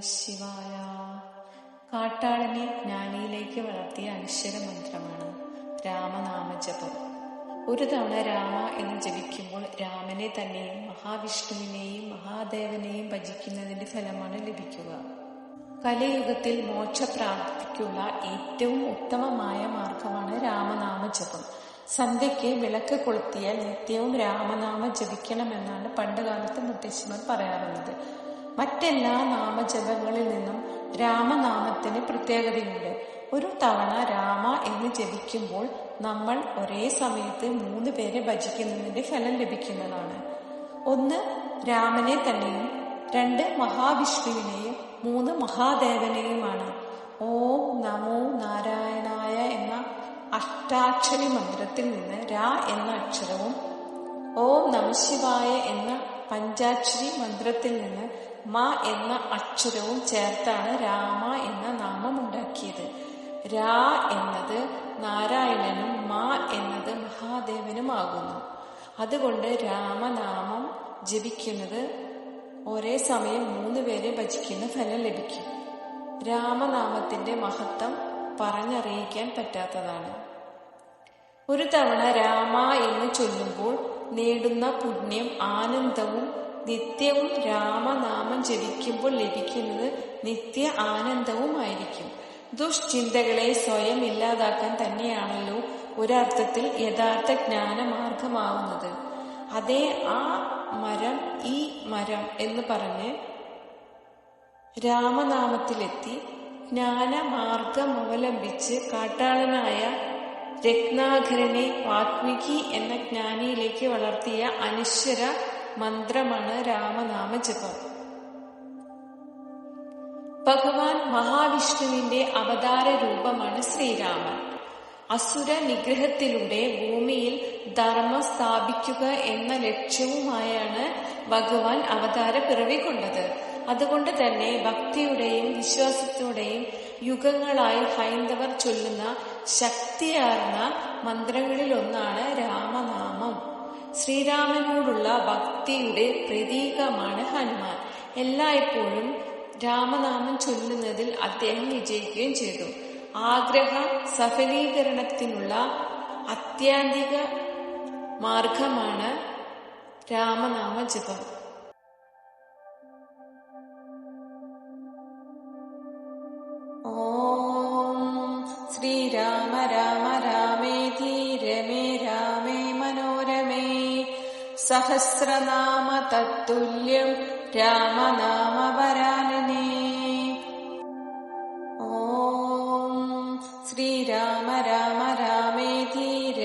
ശിവായ. കാട്ടാളനെ ജ്ഞാനിയിലേക്ക് വളർത്തിയ അനശ്വര മന്ത്രമാണ് രാമനാമജപം. ഒരു തവണ രാമ എന്ന് ജപിക്കുമ്പോൾ രാമനെ തന്നെയും മഹാവിഷ്ണുവിനെയും മഹാദേവനെയും ഭജിക്കുന്നതിന്റെ ഫലമാണ് ലഭിക്കുക. കലിയുഗത്തിൽ മോക്ഷപ്രാപ്തിക്കുള്ള ഏറ്റവും ഉത്തമമായ മാർഗമാണ് രാമനാമജപം. സന്ധ്യയ്ക്ക് വിളക്ക് കൊളുത്തിയാൽ നിത്യവും രാമനാമം ജപിക്കണമെന്നാണ് പണ്ടുകാലത്ത് മുത്തശ്ശിമാർ പറയാറുള്ളത്. മറ്റെല്ലാ നാമജപങ്ങളിൽ നിന്നും രാമനാമത്തിന് പ്രത്യേകതയുണ്ട്. ഒരു തവണ രാമ എന്ന് ജപിക്കുമ്പോൾ നമ്മൾ ഒരേ സമയത്ത് മൂന്ന് പേരെ ഭജിക്കുന്നതിന്റെ ഫലം ലഭിക്കുന്നതാണ്. ഒന്ന് രാമനെ തന്നെയും രണ്ട് മഹാവിഷ്ണുവിനെയും മൂന്ന് മഹാദേവനെയുമാണ്. ഓം നമോ നാരായണായ എന്ന അഷ്ടാക്ഷരി മന്ത്രത്തിൽ നിന്ന് രാ എന്ന അക്ഷരവും ഓം നമശിവായ എന്ന പഞ്ചാക്ഷരി മന്ത്രത്തിൽ നിന്ന് മ എന്ന അക്ഷരവും ചേർത്താണ് രാമ എന്ന നാമം ഉണ്ടാക്കിയത് രാ എന്നത് നാരായണനും മ എന്നത് മഹാദേവനുമാകുന്നു അതുകൊണ്ട് രാമനാമം ജപിക്കുന്നത് ഒരേ സമയം മൂന്ന് പേരെ ഭജിക്കുന്ന ഫലം ലഭിക്കും. രാമനാമത്തിന്റെ മഹത്വം പറഞ്ഞറിയിക്കാൻ പറ്റാത്തതാണ്. ഒരു തവണ രാമ എന്ന് ചൊല്ലുമ്പോൾ നേടുന്ന പുണ്യം ആനന്ദവും നിത്യവും രാമനാമം ജപിക്കുമ്പോൾ ലഭിക്കുന്നത് നിത്യ ആനന്ദവുമായിരിക്കും. ദുഷ്ചിന്തകളെ സ്വയം ഇല്ലാതാക്കാൻ തന്നെയാണല്ലോ ഒരർത്ഥത്തിൽ യഥാർത്ഥ ജ്ഞാനമാർഗമാവുന്നത്. അതേ ആ മരം ഈ മരം എന്ന് പറഞ്ഞ് രാമനാമത്തിലെത്തി ജ്ഞാനമാർഗം അവലംബിച്ച് കാട്ടാളനായ രത്നാകരനെ വാത്മീകി എന്ന ജ്ഞാനിയിലേക്ക് വളർത്തിയ അനശ്വര മന്ത്രമാണ് രാമനാമ ജപം ഭഗവാൻ മഹാവിഷ്ണുവിന്റെ അവതാര രൂപമാണ് ശ്രീരാമൻ. അസുര നിഗ്രഹത്തിലൂടെ ഭൂമിയിൽ ധർമ്മം സ്ഥാപിക്കുക എന്ന ലക്ഷ്യവുമായാണ് ഭഗവാൻ അവതാര പിറവിക്കൊണ്ടത് അതുകൊണ്ട് തന്നെ ഭക്തിയുടെയും വിശ്വാസത്തോടെയും യുഗങ്ങളായി ഹൈന്ദവർ ചൊല്ലുന്ന ശക്തിയാർന്ന മന്ത്രങ്ങളിൽ ഒന്നാണ് രാമനാമം. ശ്രീരാമനോടുള്ള ഭക്തിയുടെ പ്രതീകമാണ് ഹനുമാൻ. എല്ലായ്പ്പോഴും രാമനാമം ചൊല്ലുന്നതിൽ അദ്ദേഹം വിജയിക്കുകയും ചെയ്തു. ആഗ്രഹ സഫലീകരണത്തിനുള്ള അത്യാന്തിക മാർഗമാണ് രാമനാമ ജപം. ഓം ശ്രീരാമ രാമ രാമേതി सहस्रनाम तत्तुल्यं रामनामभरानने ॐ श्रीराम राम रामे धीर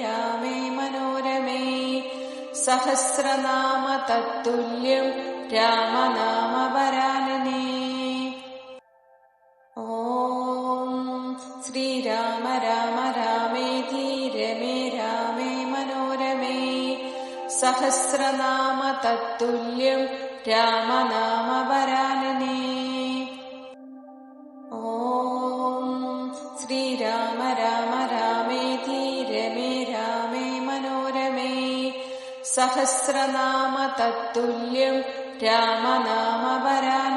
रामे मनोरमे। सहस्रनाम तत्तुल्यं रामनामभरानने सहस्रनाम तत्तुल्यं रामनामबरानने ॐ श्रीराम राम रामे धीर रामे मनोरमे। सहस्रनाम तत्तुल्यं रामनाम भरा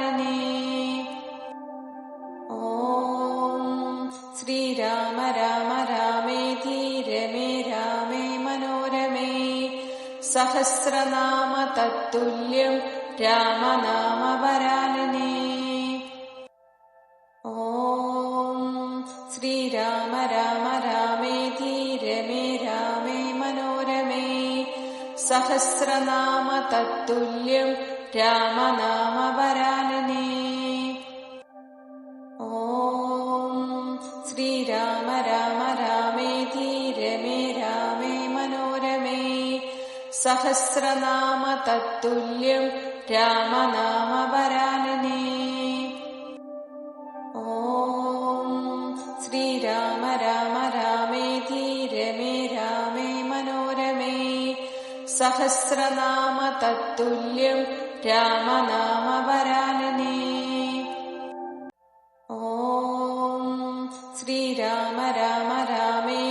सहस्रनाम तत्तुल्यं रामनामभरानि ॐ श्रीराम राम रामे धीर रामे मनोरमे। सहस्रनाम तत्तुल्यं रामनामरानि ॐ श्रीराम सहस्रनाम तत्तुल्यं रामनामबरानने ॐ श्रीराम राम रामे धी रमे रामे मनोरमे। सहस्रनाम तत्तुल्यं रामनामबरानने ॐ श्रीराम राम रामे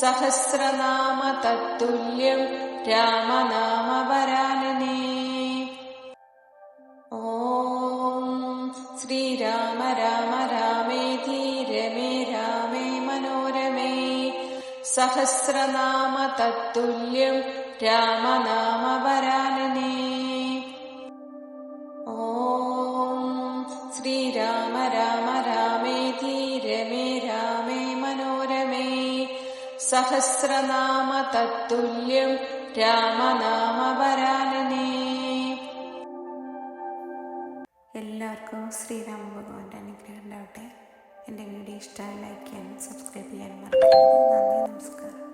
सहस्रनाम तत्तुल्यं रामनामभरानने ॐ श्रीराम राम रामे धीर रामे मनोरमे। सहस्रनाम तत्तुल्यं रामनामभरानने സഹസ്രനാമ തത്തുല്യം രാമനാമവരാനനേ എല്ലാവർക്കും ശ്രീരാമ ഭഗവാന്റെ അനുഗ്രഹം ഉണ്ടാവട്ടെ. എന്റെ വീഡിയോ ഇഷ്ടമായി ലൈക്ക് ചെയ്യാനും സബ്സ്ക്രൈബ് ചെയ്യാനും മറക്കരുത്. നന്ദി നമസ്കാരം.